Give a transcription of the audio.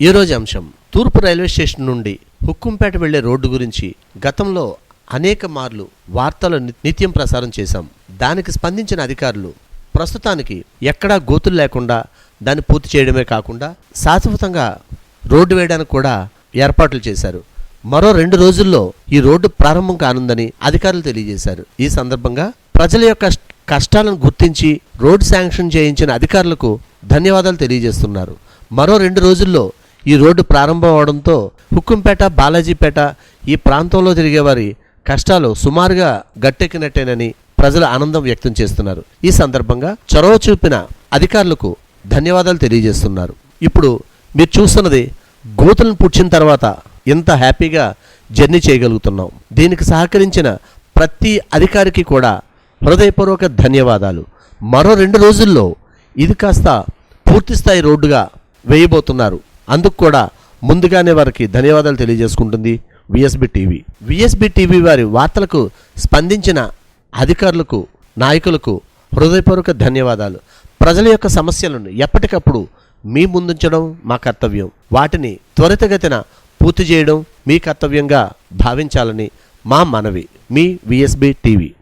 ఈరోజు అంశం తూర్పు రైల్వే స్టేషన్ నుండి హుక్కుంపేట వెళ్ళే రోడ్డు గురించి గతంలో అనేక మార్లు వార్తలు ని- నిత్యం ప్రసారం చేశాం. దానికి స్పందించిన అధికారులు ప్రస్తుతానికి ఎక్కడా గోతులు లేకుండా దాన్ని పూర్తి చేయడమే కాకుండా శాశ్వతంగా రోడ్డు వేయడానికి కూడా ఏర్పాట్లు చేశారు. మరో రెండు రోజుల్లో ఈ రోడ్డు ప్రారంభం కానుందని అధికారులు తెలియజేశారు. ఈ సందర్భంగా ప్రజల యొక్క కష్టాలను గుర్తించి రోడ్డు శాంక్షన్ చేయించిన అధికారులకు ధన్యవాదాలు తెలియజేస్తున్నారు. మరో రెండు రోజుల్లో ఈ రోడ్డు ప్రారంభం అవడంతో హుక్కుంపేట బాలాజీపేట ఈ ప్రాంతంలో తిరిగేవారి కష్టాలు సుమారుగా గట్టెక్కినట్టేనని ప్రజలు ఆనందం వ్యక్తం చేస్తున్నారు. ఈ సందర్భంగా చొరవ చూపిన అధికారులకు ధన్యవాదాలు తెలియజేస్తున్నారు. ఇప్పుడు మీరు చూస్తున్నది గోతులను పుడ్చిన తర్వాత ఇంత హ్యాపీగా జర్నీ చేయగలుగుతున్నాం. దీనికి సహకరించిన ప్రతి అధికారికి కూడా హృదయపూర్వక ధన్యవాదాలు. మరో రెండు రోజుల్లో ఇది కాస్త పూర్తిస్థాయి రోడ్డుగా వేయబోతున్నారు. అందుకు కూడా ముందుగానే వారికి ధన్యవాదాలు తెలియజేసుకుంటుంది విఎస్బి టీవీ. విఎస్బి టీవీ వారి వార్తలకు స్పందించిన అధికారులకు నాయకులకు హృదయపూర్వక ధన్యవాదాలు. ప్రజల యొక్క సమస్యలను ఎప్పటికప్పుడు మీ ముందుంచడం మా కర్తవ్యం. వాటిని త్వరితగతిన పూర్తి చేయడం మీ కర్తవ్యంగా భావించాలని మా మనవి. మీ విఎస్బి టీవీ.